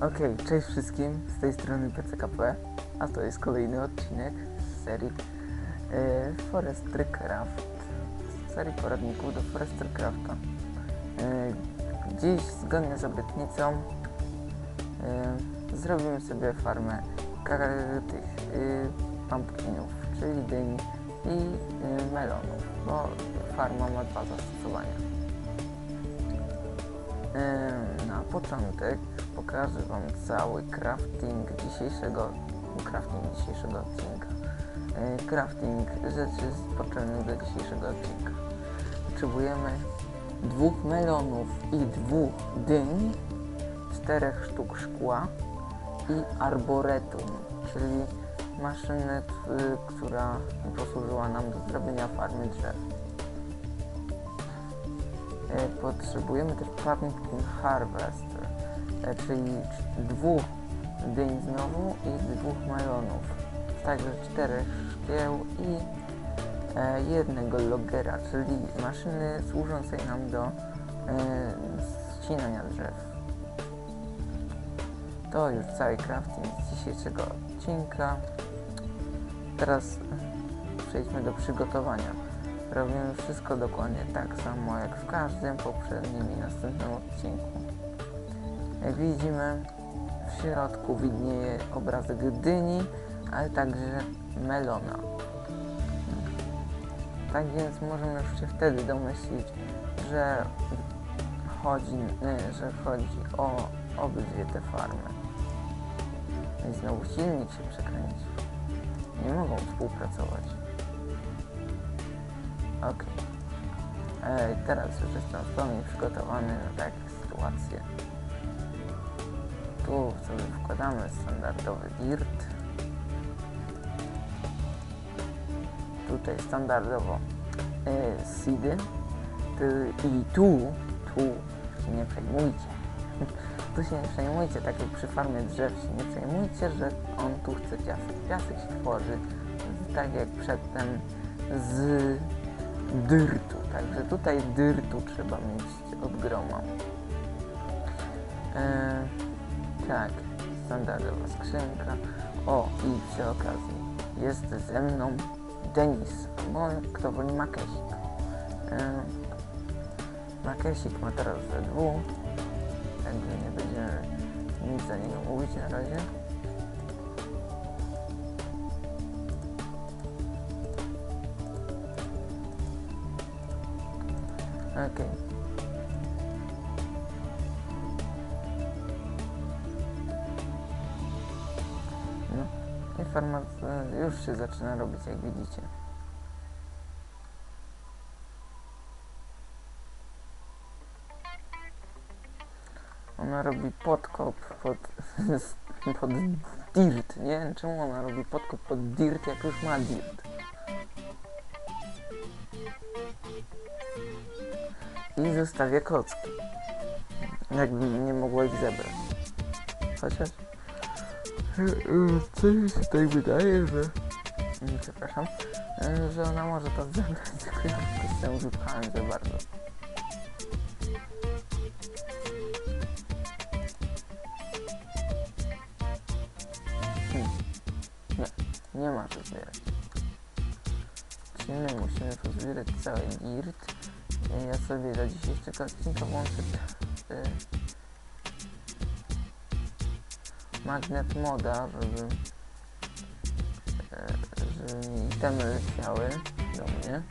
Okej, cześć wszystkim, z tej strony PCKP, a to jest kolejny odcinek z serii e, Forestry Craft, z serii poradników do Forestry Crafta. E, dziś, zgodnie z obietnicą, e, zrobimy sobie farmę tych e, pumpkinów, czyli dyń i melonów, bo farma ma dwa zastosowania. Początek pokażę Wam cały crafting dzisiejszego, crafting dzisiejszego odcinka. E, Crafting rzeczy potrzebnych do dzisiejszego odcinka. Potrzebujemy dwóch melonów i dwóch dyń, czterech sztuk szkła i arboretum, czyli maszynę, która posłużyła nam do zrobienia farmy drzew. E, Potrzebujemy też Pumpkin Harvester, czyli cz- dwóch dyń znowu i dwóch melonów. Także czterech szkieł i e, jednego logera, czyli maszyny służącej nam do e, ścinania drzew. To już cały crafting z dzisiejszego odcinka. Teraz przejdźmy do przygotowania. Robimy wszystko dokładnie tak samo jak w każdym poprzednim i następnym odcinku. Jak widzimy, w środku widnieje obrazek dyni, ale także melona. Tak więc możemy już się wtedy domyślić, że chodzi, e, że chodzi o obydwie te farmy. I znowu silnik się przekręcił. Nie mogą współpracować. Ok. Teraz już jestem w pełni przygotowany na takie sytuacje. Tu sobie wkładamy standardowy dirt. Tutaj standardowo e, seedy. I tu, tu się nie przejmujcie. Tu się nie przejmujcie, tak jak przy farmie drzew się nie przejmujcie, że on tu chce piasek. Piasek się tworzy tak jak przedtem z dyrtu. Także tutaj dyrtu trzeba mieć od groma. E, tak, standardowa skrzynka. O, i przy okazji jest ze mną Denis, bo kto woli Makesik. E, Makesik ma teraz ze dwóch, także nie będziemy nic za niego mówić na razie. Okej. No, i farma e, już się zaczyna robić, jak widzicie. Ona robi podkop pod, pod dirt, nie czemu ona robi podkop pod dirt, jak już ma dirt. Zostawia kocki. Jakby nie mogła ich zebrać. Chociaż... Coś mi się tak wydaje, że... Przepraszam. e, Że ona może to zebrać, tylko ja ją wypchałem za bardzo. Hmm. Nie, nie ma co zbierać. Czyli my musimy pozbierać cały dirt. Ja sobie do dzisiejszego odcinka włączę e, magnet moda, żeby, e, żeby mi itemy leciały do mnie.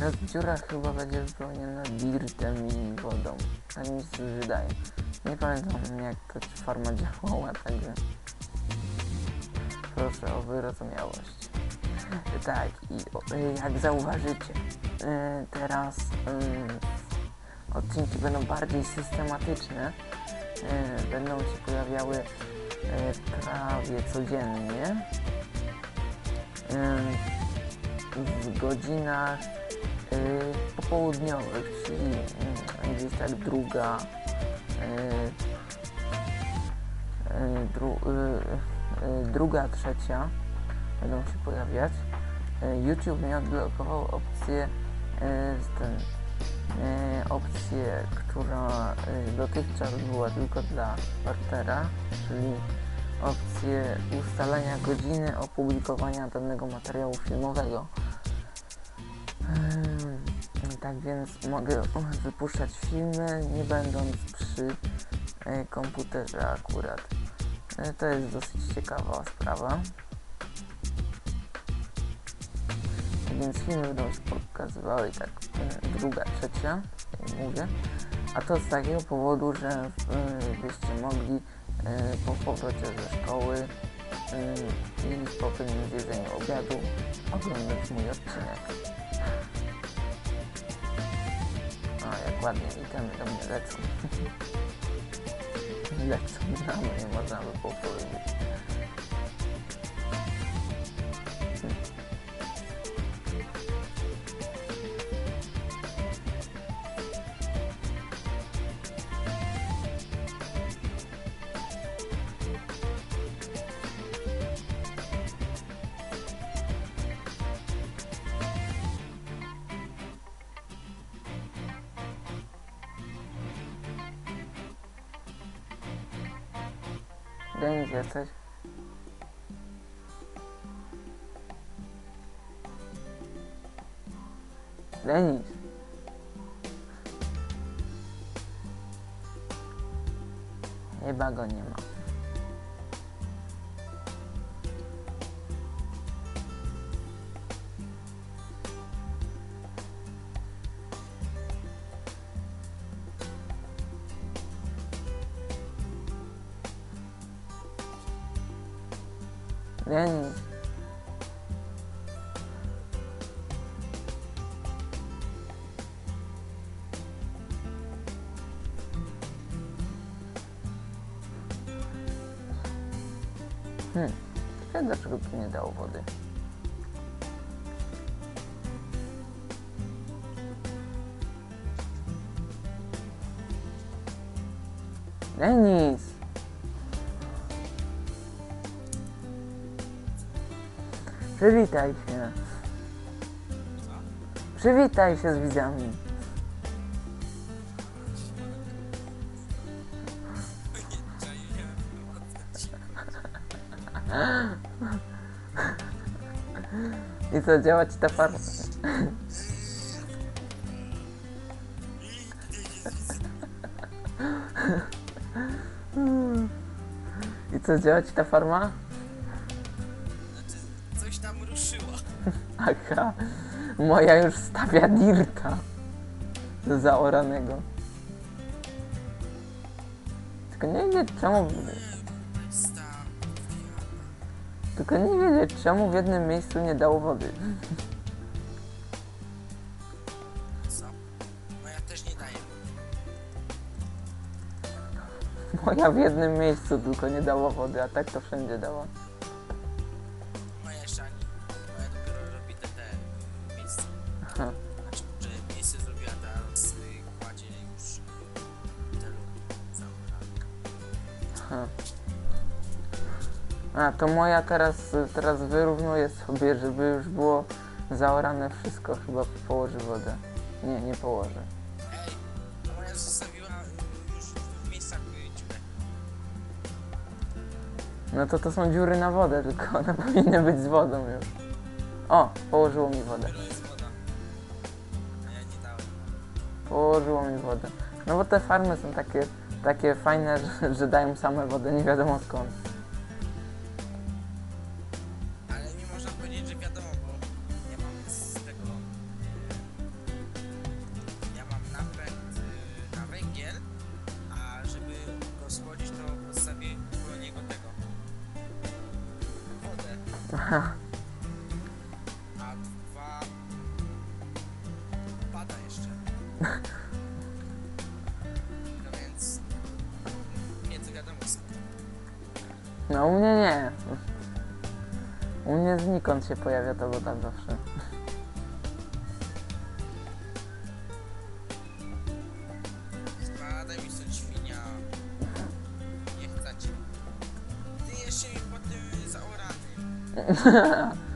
Teraz dziura chyba będzie wypełniona dirtem i wodą. Tak mi się wydaje. Nie pamiętam jak farma działała, także proszę o wyrozumiałość. Tak, i y, jak zauważycie, y, teraz y, odcinki będą bardziej systematyczne. E, Będą się pojawiały e, prawie codziennie. E, W godzinach e, popołudniowych, czyli mm, gdzieś tak druga, e, dru, druga, trzecia będą się pojawiać. YouTube mi odblokował opcję ten, opcję, która dotychczas była tylko dla partnera, czyli opcję ustalenia godziny opublikowania danego materiału filmowego. Tak więc mogę wypuszczać filmy, nie będąc przy e, komputerze akurat. E, To jest dosyć ciekawa sprawa. Więc filmy będą się pokazywały tak e, druga, trzecia, jak mówię. A to z takiego powodu, że byście mogli po powrocie ze szkoły i po pewnym zjedzeniu obiadu oglądać mój odcinek. O, jak ładnie itemy do mnie lecą. lecą na mnie, można by było powiedzieć. Denis jesteś? Denis! Chyba go nie ma. Denis! Hmm, ciekawe dlaczego tu nie dało wody. Denis! Przywitaj się. Przywitaj się z widzami. I co, działa ci ta farma? I co, działa ci ta farma? Aha, moja już stawia dirta zaoranego. Tylko nie wiem czemu, tylko nie wiem czemu w jednym miejscu nie dało wody. No. Moja w jednym miejscu tylko nie dała wody, a tak to wszędzie dała. Aha. Znaczy, że miejsce zrobiła teraz y, kładzie już y, te luki zaorane. Aha. A, to moja teraz, teraz wyrównuje sobie, żeby już było zaorane wszystko, chyba położy wodę. Nie, nie położy. Ej, a moja zostawiła y, już w miejscach dziurę. No to to są dziury na wodę, tylko one powinny być z wodą już. O, położyło mi wodę. Położyło mi wodę. No bo te farmy są takie, takie fajne, że, że dają same wodę, nie wiadomo skąd. Ale mi można powiedzieć, że wiadomo, bo ja mam z tego. y, Ja mam napęd y, na węgiel, a żeby go schłodzić, to podstawię do niego tego. Wodę. mnie nie. U mnie znikąd się pojawia ta woda zawsze. Spadaj mi stąd świnia. Nie chcę cię. Ty jeszcze mi zaorany.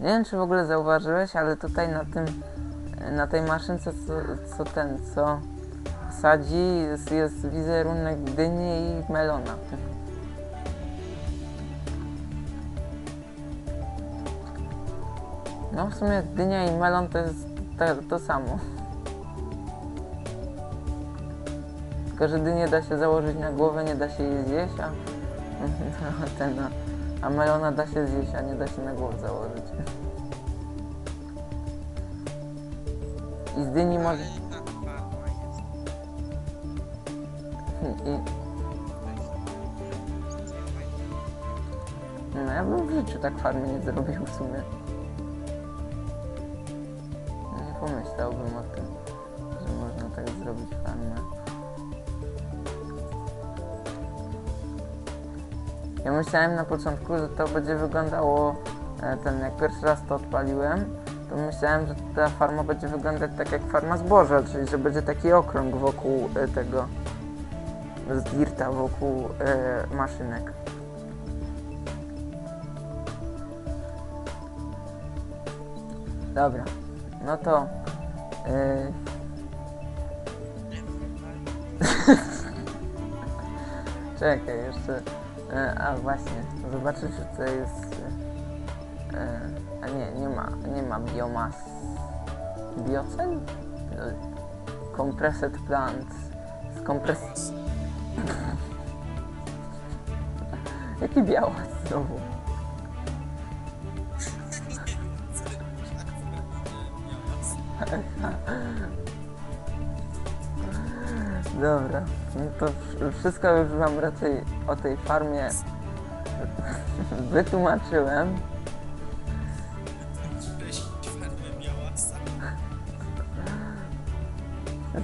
Nie wiem, czy w ogóle zauważyłeś, ale tutaj na tym, na tej maszynce, co, co ten, co sadzi, jest, jest wizerunek dyni i melona. No w sumie dynia i melon to jest to, to samo. Tylko, że dynię da się założyć na głowę, nie da się jej zjeść, a ten, a, a melona da się zjeść, a nie da się na głowę założyć. I z dyni może... Ale ta farma jest. I, no ja bym w życiu tak farmy nie zrobił w sumie. Nie pomyślałbym o tym, że można tak zrobić farmę. Ja myślałem na początku, że to będzie wyglądało e, ten, jak pierwszy raz to odpaliłem, to myślałem, że ta farma będzie wyglądać tak jak farma zboża, czyli że będzie taki okrąg wokół e, tego z dirta wokół e, maszynek. Dobra, no to e, czekaj jeszcze. E, a właśnie, zobaczę czy to jest. E, a nie, nie ma, nie ma biomas. Biocen? E, Compressed plants. Skompres... Jaki białas znowu? Dobra, no to wsz- wszystko już wam raczej o tej farmie wytłumaczyłem.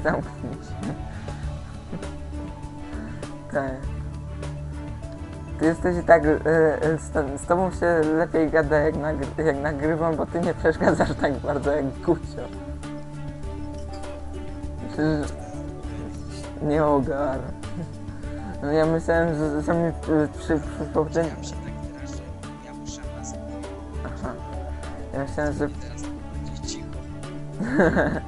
Zamknij się. Tak. Ty jesteś i tak, e, e, z, z tobą się lepiej gada jak, nagry, jak nagrywam, bo ty nie przeszkadzasz tak bardzo jak Gucio. Przecież nie ogar. No ja myślałem, że, że mi e, przy, przy poprzednim... Tak. Ja muszę was Aha. Ja myślałem, że teraz. Cicho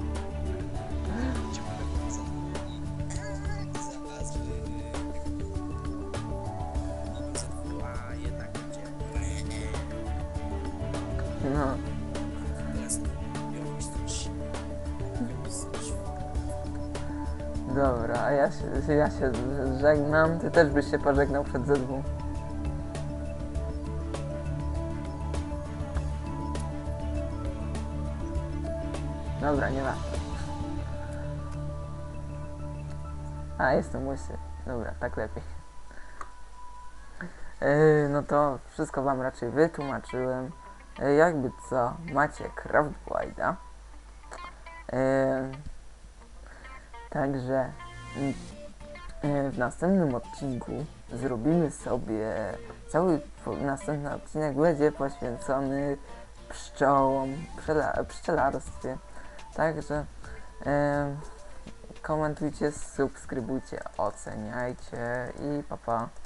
Dobra, a ja się, ja się żegnam. Ty też byś się pożegnał przed ZW. Dobra, nie ma. A, jestem łysy. Dobra, tak lepiej. Yy, no to wszystko wam raczej wytłumaczyłem. Yy, jakby co, macie Craft Wide'a. Yy, Także mm, e, w następnym odcinku zrobimy sobie cały następny odcinek będzie poświęcony pszczołom, pszczela, pszczelarstwie. Także komentujcie, subskrybujcie, oceniajcie i papa. Pa.